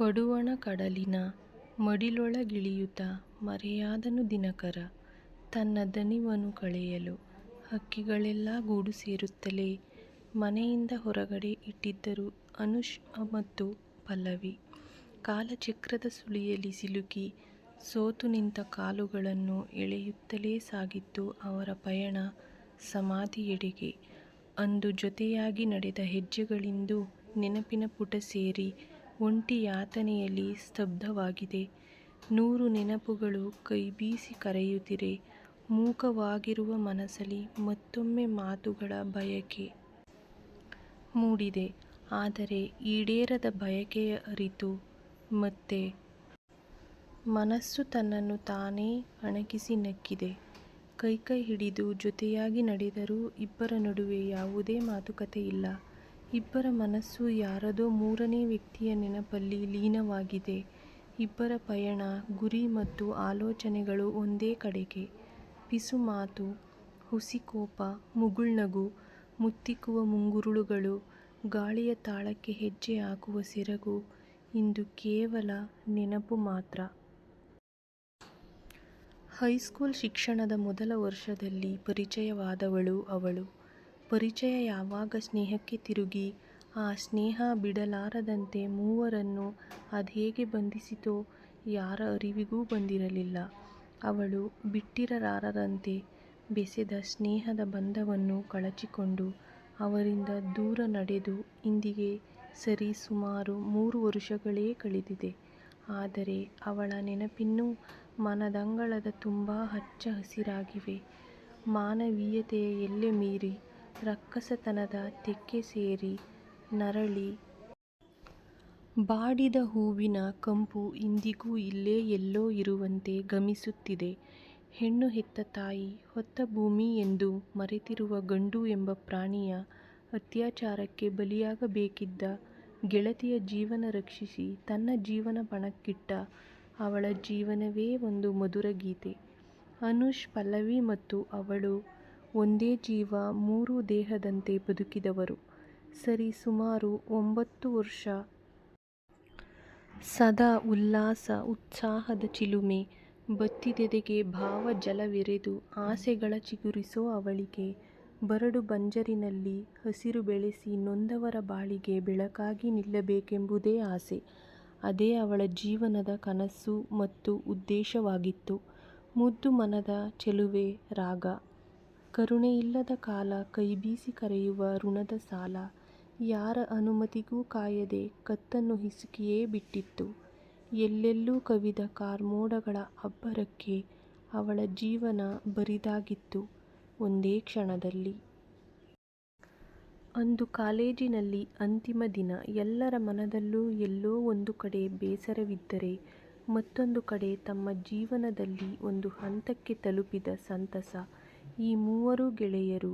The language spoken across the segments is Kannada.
ಪಡುವಣ ಕಡಲಿನ ಮಡಿಲೊಳಗಿಳಿಯುತ ಮರೆಯಾದನು ದಿನಕರ. ತನ್ನ ದಣಿವನ್ನು ಕಳೆಯಲು ಹಕ್ಕಿಗಳೆಲ್ಲ ಗೂಡು ಸೇರುತ್ತಲೇ ಮನೆಯಿಂದ ಹೊರಗಡೆ ಇಟ್ಟಿದ್ದರು ಅನುಷ್ ಮತ್ತು ಪಲ್ಲವಿ. ಕಾಲಚಕ್ರದ ಸುಳಿಯಲ್ಲಿ ಸಿಲುಕಿ ಸೋತು ನಿಂತ ಕಾಲುಗಳನ್ನು ಎಳೆಯುತ್ತಲೇ ಸಾಗಿತ್ತು ಅವರ ಪಯಣ ಸಮಾಧಿಯೆಡೆಗೆ. ಅಂದು ಜೊತೆಯಾಗಿ ನಡೆದ ಹೆಜ್ಜೆಗಳಿಂದು ನೆನಪಿನ ಪುಟ ಸೇರಿ ಒಂಟಿ ಯಾತನೆಯಲ್ಲಿ ಸ್ತಬ್ಧವಾಗಿದೆ. ನೂರು ನೆನಪುಗಳು ಕೈಬೀಸಿ ಕರೆಯುತ್ತಿರೆ. ಮೂಕವಾಗಿರುವ ಮನಸಲಿ ಮತ್ತೊಮ್ಮೆ ಮಾತುಗಳ ಬಯಕೆ ಮೂಡಿದೆ. ಆದರೆ ಈಡೇರದ ಬಯಕೆಯ ಅರಿತು ಮತ್ತೆ ಮನಸ್ಸು ತನ್ನನ್ನು ತಾನೇ ಅಣಕಿಸಿ ನಕ್ಕಿದೆ. ಕೈಕೈ ಹಿಡಿದು ಜೊತೆಯಾಗಿ ನಡೆದರೂ ಇಬ್ಬರ ನಡುವೆ ಯಾವುದೇ ಮಾತುಕತೆ ಇಲ್ಲ. ಇಬ್ಬರ ಮನಸ್ಸು ಯಾರದೋ ಮೂರನೇ ವ್ಯಕ್ತಿಯ ನೆನಪಲ್ಲಿ ಲೀನವಾಗಿದೆ. ಇಬ್ಬರ ಪಯಣ, ಗುರಿ ಮತ್ತು ಆಲೋಚನೆಗಳು ಒಂದೇ ಕಡೆಗೆ. ಪಿಸು ಮಾತು ಹುಸಿ ಕೋಪ ಮುಗುಳ್ನಗು, ಮುತ್ತಿಕ್ಕುವ ಮುಂಗುರುಳುಗಳು, ಗಾಳಿಯ ತಾಳಕ್ಕೆ ಹೆಜ್ಜೆ ಹಾಕುವ ಸಿರಗು, ಇಂದು ಕೇವಲ ನೆನಪು ಮಾತ್ರ. ಹೈಸ್ಕೂಲ್ ಶಿಕ್ಷಣದ ಮೊದಲ ವರ್ಷದಲ್ಲಿ ಪರಿಚಯವಾದವಳು ಅವಳು. ಪರಿಚಯ ಯಾವಾಗ ಸ್ನೇಹಕ್ಕೆ ತಿರುಗಿ? ಆ ಸ್ನೇಹ ಬಿಡಲಾರದಂತೆ ಮೂವರನ್ನು ಅದ್ಹೇಗೆ ಬಂಧಿಸಿತೋ ಯಾರ ಅರಿವಿಗೂ ಬಂದಿರಲಿಲ್ಲ. ಅವಳು ಬಿಟ್ಟಿರಲಾರದಂತೆ ಬೆಸೆದ ಸ್ನೇಹದ ಬಂಧವನ್ನು ಕಳಚಿಕೊಂಡು ಅವರಿಂದ ದೂರ ನಡೆದು ಇಂದಿಗೆ ಸರಿ ಸುಮಾರು ಮೂರು ವರುಷಗಳೇ ಕಳೆದಿದೆ. ಆದರೆ ಅವಳ ನೆನಪಿನ್ನೂ ಮನದಂಗಳದ ತುಂಬ ಹಚ್ಚ ಹಸಿರಾಗಿವೆ. ಮಾನವೀಯತೆಯ ಎಲ್ಲೆ ಮೀರಿ ರಕ್ಕಸತನದ ತೆಕ್ಕೆ ಸೇರಿ ನರಳಿ. ಬಾಡಿದ ಹೂವಿನ ಕಂಪು ಇಂದಿಗೂ ಇಲ್ಲೇ ಎಲ್ಲೋ ಇರುವಂತೆ ಗಮಿಸುತ್ತಿದೆ. ಹೆಣ್ಣು ಹೆತ್ತ ತಾಯಿ, ಹೊತ್ತ ಭೂಮಿ ಎಂದು ಮರೆತಿರುವ ಗಂಡು ಎಂಬ ಪ್ರಾಣಿಯ ಅತ್ಯಾಚಾರಕ್ಕೆ ಬಲಿಯಾಗಬೇಕಿದ್ದ ಗೆಳತಿಯ ಜೀವನ ರಕ್ಷಿಸಿ ತನ್ನ ಜೀವನ ಪಣಕ್ಕಿಟ್ಟ ಅವಳ ಜೀವನವೇ ಒಂದು ಮಧುರ ಗೀತೆ. ಅನುಷ್ ಪಲ್ಲವಿ ಮತ್ತು ಅವಳು ಒಂದೇ ಜೀವ ಮೂರು ದೇಹದಂತೆ ಬದುಕಿದವರು. ಸರಿ, ಸುಮಾರು ಒಂಬತ್ತು ವರ್ಷ. ಸದಾ ಉಲ್ಲಾಸ, ಉತ್ಸಾಹದ ಚಿಲುಮೆ, ಬತ್ತಿದೆದೆಗೆ ಭಾವ ಜಲವೆರೆದು ಆಸೆಗಳ ಚಿಗುರಿಸೋ ಅವಳಿಗೆ, ಬರಡು ಬಂಜರಿನಲ್ಲಿ ಹಸಿರು ಬೆಳೆಸಿ ನೊಂದವರ ಬಾಳಿಗೆ ಬೆಳಕಾಗಿ ನಿಲ್ಲಬೇಕೆಂಬುದೇ ಆಸೆ. ಅದೇ ಅವಳ ಜೀವನದ ಕನಸು ಮತ್ತು ಉದ್ದೇಶವಾಗಿತ್ತು. ಮುದ್ದು ಮನದ ಚೆಲುವೆ, ರಾಗ. ಕರುಣೆಯಿಲ್ಲದ ಕಾಲ ಕೈಬೀಸಿ ಕರೆಯುವ ಋಣದ ಸಾಲ. ಯಾರ ಅನುಮತಿಗೂ ಕಾಯದೆ ಕತ್ತನ್ನು ಹಿಸುಕಿಯೇ ಬಿಟ್ಟಿತ್ತು. ಎಲ್ಲೆಲ್ಲೂ ಕವಿದ ಕಾರ್ಮೋಡಗಳ ಅಬ್ಬರಕ್ಕೆ ಅವಳ ಜೀವನ ಬರಿದಾಗಿತ್ತು ಒಂದೇ ಕ್ಷಣದಲ್ಲಿ. ಅಂದು ಕಾಲೇಜಿನಲ್ಲಿ ಅಂತಿಮ ದಿನ. ಎಲ್ಲರ ಮನದಲ್ಲೂ ಎಲ್ಲೋ ಒಂದು ಕಡೆ ಬೇಸರವಿದ್ದರೆ ಮತ್ತೊಂದು ಕಡೆ ತಮ್ಮ ಜೀವನದಲ್ಲಿ ಒಂದು ಹಂತಕ್ಕೆ ತಲುಪಿದ ಸಂತಸ. ಈ ಮೂವರು ಗೆಳೆಯರು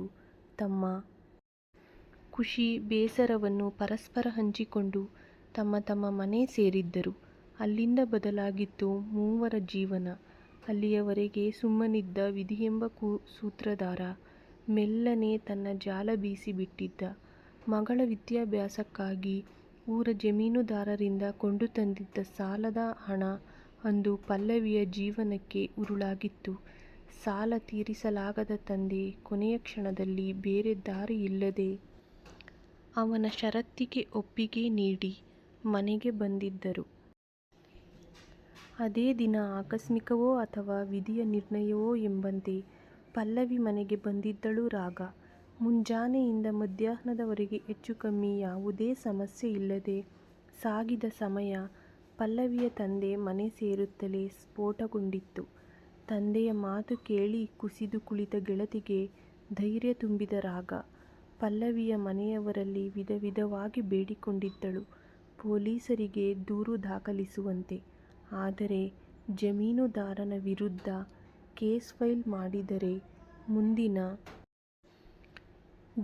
ತಮ್ಮ ಖುಷಿ ಬೇಸರವನ್ನು ಪರಸ್ಪರ ಹಂಚಿಕೊಂಡು ತಮ್ಮ ತಮ್ಮ ಮನೆ ಸೇರಿದ್ದರು. ಅಲ್ಲಿಂದ ಬದಲಾಗಿತ್ತು ಮೂವರ ಜೀವನ. ಅಲ್ಲಿಯವರೆಗೆ ಸುಮ್ಮನಿದ್ದ ವಿಧಿಯೆಂಬ ಸೂತ್ರಧಾರ ಮೆಲ್ಲನೆ ತನ್ನ ಜಾಲ ಬೀಸಿ ಬಿಟ್ಟಿದ್ದ ಮಗಳ ವಿದ್ಯಾಭ್ಯಾಸಕ್ಕಾಗಿ ಊರ ಜಮೀನುದಾರರಿಂದ ಕೊಂಡು ತಂದಿದ್ದ ಸಾಲದ ಹಣ ಅಂದು ಪಲ್ಲವಿಯ ಜೀವನಕ್ಕೆ ಉರುಳಾಗಿತ್ತು. ಸಾಲ ತೀರಿಸಲಾಗದ ತಂದೆ ಕೊನೆಯ ಕ್ಷಣದಲ್ಲಿ ಬೇರೆ ದಾರಿಯಿಲ್ಲದೆ ಅವನ ಷರತ್ತಿಗೆ ಒಪ್ಪಿಗೆ ನೀಡಿ ಮನೆಗೆ ಬಂದಿದ್ದರು. ಅದೇ ದಿನ ಆಕಸ್ಮಿಕವೋ ಅಥವಾ ವಿಧಿಯ ನಿರ್ಣಯವೋ ಎಂಬಂತೆ ಪಲ್ಲವಿ ಮನೆಗೆ ಬಂದಿದ್ದಳು ರಾಗ. ಮುಂಜಾನೆಯಿಂದ ಮಧ್ಯಾಹ್ನದವರೆಗೆ ಹೆಚ್ಚು ಕಮ್ಮಿ ಯಾವುದೇ ಸಮಸ್ಯೆ ಇಲ್ಲದೆ ಸಾಗಿದ ಸಮಯ ಪಲ್ಲವಿಯ ತಂದೆ ಮನೆ ಸೇರುತ್ತಲೇ ಸ್ಫೋಟಗೊಂಡಿತ್ತು. ತಂದೆಯ ಮಾತು ಕೇಳಿ ಕುಸಿದು ಕುಳಿತ ಗೆಳತಿಗೆ ಧೈರ್ಯ ತುಂಬಿದ ರಾಗ. ಪಲ್ಲವಿಯ ಮನೆಯವರಲ್ಲಿ ವಿಧ ವಿಧವಾಗಿ ಬೇಡಿಕೊಂಡಿದ್ದಳು. ಪೊಲೀಸರಿಗೆ ದೂರು ದಾಖಲಿಸುವಂತೆ. ಆದರೆ ಜಮೀನುದಾರನ ವಿರುದ್ಧ ಕೇಸ್ ಫೈಲ್ ಮಾಡಿದರೆ ಮುಂದಿನ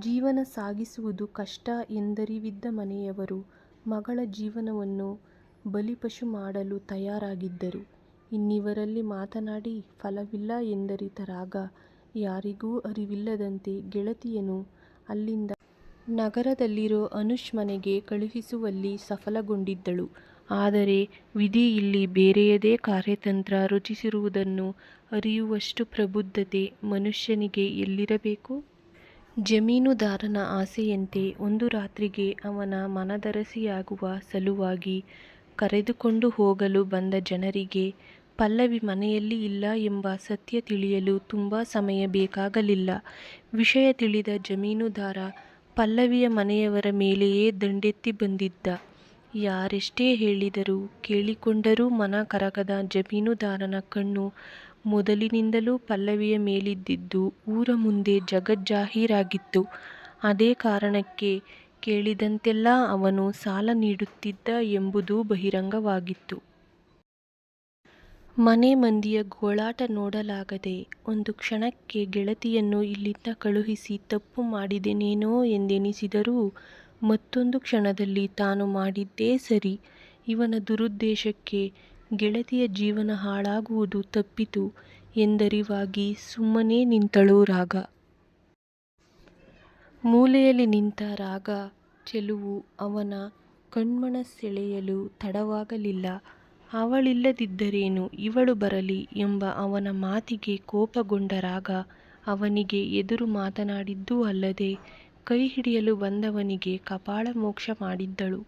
ಜೀವನ ಸಾಗಿಸುವುದು ಕಷ್ಟ ಎಂದರಿವಿದ್ದ ಮನೆಯವರು ಮಗಳ ಜೀವನವನ್ನು ಬಲಿಪಶು ಮಾಡಲು ತಯಾರಾಗಿದ್ದರು. ಇನ್ನಿವರಲ್ಲಿ ಮಾತನಾಡಿ, ಫಲವಿಲ್ಲ ಎಂದರಿತ ರಾಗ ಯಾರಿಗೂ ಅರಿವಿಲ್ಲದಂತೆ ಗೆಳತಿಯನು ಅಲ್ಲಿಂದ ನಗರದಲ್ಲಿರೋ ಅನುಷ್ ಮನೆಗೆ ಕಳುಹಿಸುವಲ್ಲಿ ಸಫಲಗೊಂಡಿದ್ದಳು ಆದರೆ ವಿಧಿ ಇಲ್ಲಿ ಬೇರೆಯದೇ ಕಾರ್ಯತಂತ್ರ ರುಚಿಸಿರುವುದನ್ನು ಅರಿಯುವಷ್ಟು ಪ್ರಬುದ್ಧತೆ ಮನುಷ್ಯನಿಗೆ ಎಲ್ಲಿರಬೇಕು? ಜಮೀನುದಾರನ ಆಸೆಯಂತೆ ಒಂದು ರಾತ್ರಿಗೆ ಅವನ ಮನದರಸಿಯಾಗುವ ಸಲುವಾಗಿ ಕರೆದುಕೊಂಡು ಹೋಗಲು ಬಂದ ಜನರಿಗೆ, ಪಲ್ಲವಿ ಮನೆಯಲ್ಲಿ ಇಲ್ಲ ಎಂಬ ಸತ್ಯ ತಿಳಿಯಲು ತುಂಬ ಸಮಯ ಬೇಕಾಗಲಿಲ್ಲ. ವಿಷಯ ತಿಳಿದ ಜಮೀನುದಾರ ಪಲ್ಲವಿಯ ಮನೆಯವರ ಮೇಲೆಯೇ ದಂಡೆತ್ತಿ ಬಂದಿದ್ದ. ಯಾರೆಷ್ಟೇ ಹೇಳಿದರೂ ಕೇಳಿಕೊಂಡರೂ ಮನ ಕರಗದ ಜಮೀನುದಾರನ ಕಣ್ಣು ಮೊದಲಿನಿಂದಲೂ ಪಲ್ಲವಿಯ ಮೇಲಿದ್ದಿದ್ದು ಊರ ಮುಂದೆ ಜಗಜ್ಜಾಹೀರಾಗಿತ್ತು. ಅದೇ ಕಾರಣಕ್ಕೆ ಕೇಳಿದಂತೆಲ್ಲ ಅವನು ಸಾಲ ನೀಡುತ್ತಿದ್ದ ಎಂಬುದೂ ಬಹಿರಂಗವಾಗಿತ್ತು. ಮನೆ ಮಂದಿಯ ಗೋಳಾಟ ನೋಡಲಾಗದೆ ಒಂದು ಕ್ಷಣಕ್ಕೆ ಗೆಳತಿಯನ್ನು ಇಲ್ಲಿಂದ ಕಳುಹಿಸಿ ತಪ್ಪು ಮಾಡಿದೆನೇನೋ ಎಂದೆನಿಸಿದರೂ ಮತ್ತೊಂದು ಕ್ಷಣದಲ್ಲಿ ತಾನು ಮಾಡಿದ್ದೇ ಸರಿ, ಇವನ ದುರುದ್ದೇಶಕ್ಕೆ ಗೆಳತಿಯ ಜೀವನ ಹಾಳಾಗುವುದು ತಪ್ಪಿತು ಎಂದರಿವಾಗಿ ಸುಮ್ಮನೇ ನಿಂತಳು ರಾಗ. ಮೂಲೆಯಲ್ಲಿ ನಿಂತ ರಾಗ, ಚೆಲುವು ಅವನ ಕಣ್ಮನಸೆಳೆಯಲು ತಡವಾಗಲಿಲ್ಲ. ಅವಳಿಲ್ಲದಿದ್ದರೇನು ಇವಳು ಬರಲಿ ಎಂಬ ಅವನ ಮಾತಿಗೆ ಕೋಪಗೊಂಡ ರಾಗ ಅವನಿಗೆ ಎದುರು ಮಾತನಾಡಿದ್ದೂ ಅಲ್ಲದೆ ಕೈ ಹಿಡಿಯಲು ಬಂದವನಿಗೆ ಕಪಾಳಮೋಕ್ಷ ಮಾಡಿದ್ದಳು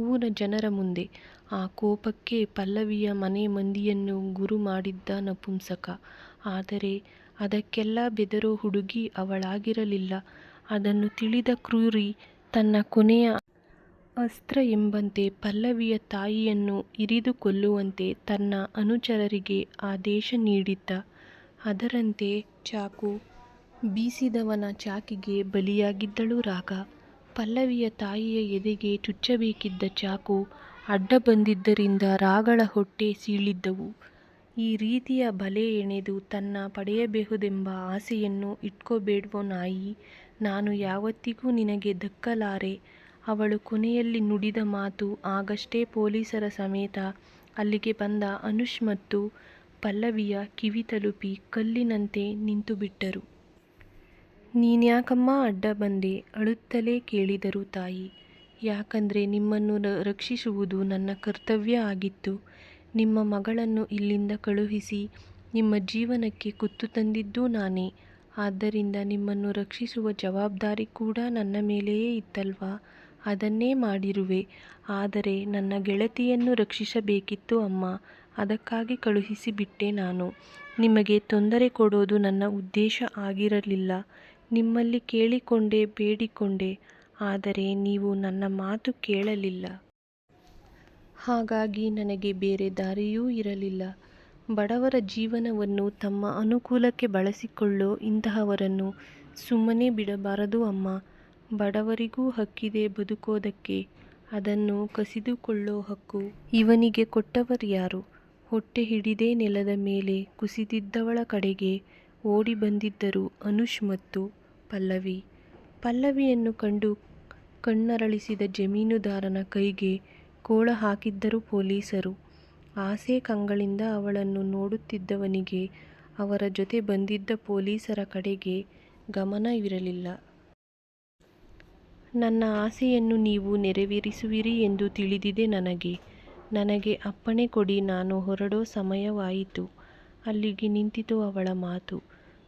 ಊರ ಜನರ ಮುಂದೆ. ಆ ಕೋಪಕ್ಕೆ ಪಲ್ಲವಿಯ ಮನೆ ಮಂದಿಯನ್ನು ಗುರು ಮಾಡಿದ್ದ ನಪುಂಸಕ. ಆದರೆ ಅದಕ್ಕೆಲ್ಲ ಬೆದರೋ ಹುಡುಗಿ ಅವಳಾಗಿರಲಿಲ್ಲ. ಅದನ್ನು ತಿಳಿದ ಕ್ರೂರಿ ತನ್ನ ಕೊನೆಯ ಅಸ್ತ್ರ ಎಂಬಂತೆ ಪಲ್ಲವಿಯ ತಾಯಿಯನ್ನು ಇರಿದು ಕೊಲ್ಲುವಂತೆ ತನ್ನ ಅನುಚರರಿಗೆ ಆದೇಶ ನೀಡಿದ್ದ. ಅದರಂತೆ ಚಾಕು ಬೀಸಿದವನ ಚಾಕಿಗೆ ಬಲಿಯಾಗಿದ್ದಳು ರಾಗ. ಪಲ್ಲವಿಯ ತಾಯಿಯ ಎದೆಗೆ ಚುಚ್ಚಬೇಕಿದ್ದ ಚಾಕು ಅಡ್ಡ ಬಂದಿದ್ದರಿಂದ ರಾಗಳ ಹೊಟ್ಟೆ ಸೀಳಿದ್ದವು. ಈ ರೀತಿಯ ಬಲೆ ಎಣೆದು ತನ್ನ ಪಡೆಯಬಹುದೆಂಬ ಆಸೆಯನ್ನು ಇಟ್ಕೋಬೇಡ್ವೋ ನಾಯಿ, ನಾನು ಯಾವತ್ತಿಗೂ ನಿನಗೆ ದಕ್ಕಲಾರೆ ಅವಳು ಕೊನೆಯಲ್ಲಿ ನುಡಿದ ಮಾತು ಆಗಷ್ಟೇ ಪೊಲೀಸರ ಸಮೇತ ಅಲ್ಲಿಗೆ ಬಂದ ಅನುಷ್ ಮತ್ತು ಪಲ್ಲವಿಯ ಕಿವಿ ತಲುಪಿ ಕಲ್ಲಿನಂತೆ ನಿಂತುಬಿಟ್ಟರು. ನೀನ್ಯಾಕಮ್ಮ ಅಡ್ಡ ಬಂದೆ ಅಳುತ್ತಲೇ ಕೇಳಿದರು ತಾಯಿ. ಯಾಕಂದ್ರೆ ನಿಮ್ಮನ್ನು ರಕ್ಷಿಸುವುದು ನನ್ನ ಕರ್ತವ್ಯ ಆಗಿತ್ತು. ನಿಮ್ಮ ಮಗಳನ್ನು ಇಲ್ಲಿಂದ ಕಳುಹಿಸಿ ನಿಮ್ಮ ಜೀವನಕ್ಕೆ ಕುತ್ತು ತಂದಿದ್ದೂ ನಾನೇ. ಆದ್ದರಿಂದ ನಿಮ್ಮನ್ನು ರಕ್ಷಿಸುವ ಜವಾಬ್ದಾರಿ ಕೂಡ ನನ್ನ ಮೇಲೆಯೇ ಇತ್ತಲ್ವಾ ಅದನ್ನೇ ಮಾಡಿರುವೆ. ಆದರೆ ನನ್ನ ಗೆಳತಿಯನ್ನು ರಕ್ಷಿಸಬೇಕಿತ್ತು ಅಮ್ಮ ಅದಕ್ಕಾಗಿ ಕಳುಹಿಸಿಬಿಟ್ಟೆ ನಾನು. ನಿಮಗೆ ತೊಂದರೆ ಕೊಡೋದು ನನ್ನ ಉದ್ದೇಶ ಆಗಿರಲಿಲ್ಲ. ನಿಮ್ಮಲ್ಲಿ ಕೇಳಿಕೊಂಡೆ, ಬೇಡಿಕೊಂಡೆ ಆದರೆ ನೀವು ನನ್ನ ಮಾತು ಕೇಳಲಿಲ್ಲ. ಹಾಗಾಗಿ ನನಗೆ ಬೇರೆ ದಾರಿಯೂ ಇರಲಿಲ್ಲ. ಬಡವರ ಜೀವನವನ್ನು ತಮ್ಮ ಅನುಕೂಲಕ್ಕೆ ಬಳಸಿಕೊಳ್ಳೋ ಇಂತಹವರನ್ನು ಸುಮ್ಮನೆ ಬಿಡಬಾರದು ಅಮ್ಮ. ಬಡವರಿಗೂ ಹಕ್ಕಿದೆ ಬದುಕೋದಕ್ಕೆ. ಅದನ್ನು ಕಸಿದುಕೊಳ್ಳೋ ಹಕ್ಕು ಇವನಿಗೆ ಕೊಟ್ಟವರ್ಯಾರು? ಹೊಟ್ಟೆ ಹಿಡಿದೇ ನೆಲದ ಮೇಲೆ ಕುಸಿದಿದ್ದವಳ ಕಡೆಗೆ ಓಡಿ ಬಂದಿದ್ದರು ಅನುಷ್ ಮತ್ತು ಪಲ್ಲವಿ. ಪಲ್ಲವಿಯನ್ನು ಕಂಡು ಕಣ್ಣರಳಿಸಿದ ಜಮೀನುದಾರನ ಕೈಗೆ ಕೋಳ ಹಾಕಿದ್ದರು ಪೊಲೀಸರು. ಆಸೆ ಕಂಗಳಿಂದ ಅವಳನ್ನು ನೋಡುತ್ತಿದ್ದವನಿಗೆ, ಅವರ ಜೊತೆ ಬಂದಿದ್ದ ಪೊಲೀಸರ ಕಡೆಗೆ ಗಮನವಿರಲಿಲ್ಲ. ನನ್ನ ಆಸೆಯನ್ನು ನೀವು ನೆರವೇರಿಸುವಿರಿ ಎಂದು ತಿಳಿದಿದೆ ನನಗೆ. ನನಗೆ ಅಪ್ಪಣೆ ಕೊಡಿ, ನಾನು ಹೊರಡೋ ಸಮಯವಾಯಿತು. ಅಲ್ಲಿಗೆ ನಿಂತಿತು ಅವಳ ಮಾತು.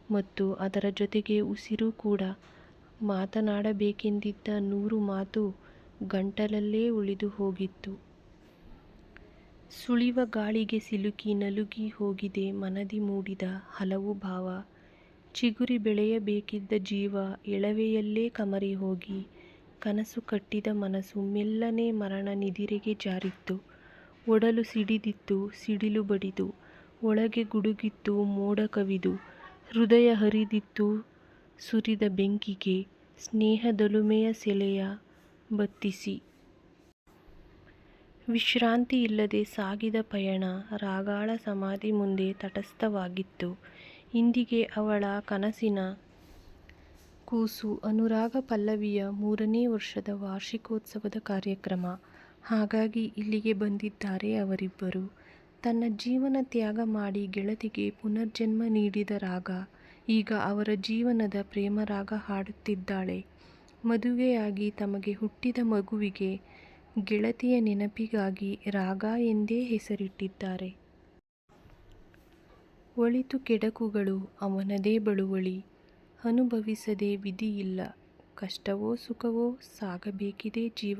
ಮತ್ತು ಅದರ ಜೊತೆಗೆ ಉಸಿರು ಕೂಡ. ಮಾತನಾಡಬೇಕೆಂದಿದ್ದ ನೂರು ಮಾತು ಗಂಟಲಲ್ಲೇ ಉಳಿದು ಹೋಗಿತ್ತು. ಸುಳಿವ ಗಾಳಿಗೆ ಸಿಲುಕಿ ನಲುಗಿ ಹೋಗಿದೆ ಮನದಿ ಮೂಡಿದ ಹಲವು ಭಾವ. ಚಿಗುರಿ ಬೆಳೆಯಬೇಕಿದ್ದ ಜೀವ ಎಳವೆಯಲ್ಲೇ ಕಮರಿ ಹೋಗಿ ಕನಸು ಕಟ್ಟಿದ ಮನಸ್ಸು ಮೆಲ್ಲನೆ ಮರಣ ನಿದಿರೆಗೆ ಜಾರಿತ್ತು. ಒಡಲು ಸಿಡಿದಿತ್ತು, ಸಿಡಿಲು ಬಡಿದು. ಒಳಗೆ ಗುಡುಗಿತ್ತು, ಮೋಡ ಕವಿದು. ಹೃದಯ ಹರಿದಿತ್ತು ಸುರಿದ ಬೆಂಕಿಗೆ ಸ್ನೇಹದೊಲುಮೆಯ ಸೆಲೆಯ ಬತ್ತಿಸಿ. ವಿಶ್ರಾಂತಿಯಿಲ್ಲದೆ ಸಾಗಿದ ಪಯಣ ರಾಗಾಳ ಸಮಾಧಿ ಮುಂದೆ ತಟಸ್ಥವಾಗಿತ್ತು. ಇಂದಿಗೆ ಅವಳ ಕನಸಿನ ಕೂಸು ಅನುರಾಗ ಪಲ್ಲವಿಯ ಮೂರನೇ ವರ್ಷದ ವಾರ್ಷಿಕೋತ್ಸವದ ಕಾರ್ಯಕ್ರಮ. ಹಾಗಾಗಿ ಇಲ್ಲಿಗೆ ಬಂದಿದ್ದಾರೆ ಅವರಿಬ್ಬರು. ತನ್ನ ಜೀವನ ತ್ಯಾಗ ಮಾಡಿ ಗೆಳತಿಗೆ ಪುನರ್ಜನ್ಮ ನೀಡಿದ ರಾಗ ಈಗ ಅವರ ಜೀವನದ ಪ್ರೇಮರಾಗ ಹಾಡುತ್ತಿದ್ದಾಳೆ. ಮದುವೆಯಾಗಿ ತಮಗೆ ಹುಟ್ಟಿದ ಮಗುವಿಗೆ ಗೆಳತಿಯ ನೆನಪಿಗಾಗಿ ರಾಗ ಎಂದೇ ಹೆಸರಿಟ್ಟಿದ್ದಾರೆ. ಒಳಿತು ಕೆಡಕುಗಳು, ಅವನದೇ ಬಳುವಳಿ. ಅನುಭವಿಸದೆ ವಿಧಿಯಿಲ್ಲ. ಕಷ್ಟವೋ ಸುಖವೋ ಸಾಗಬೇಕಿದೆ ಜೀವನ.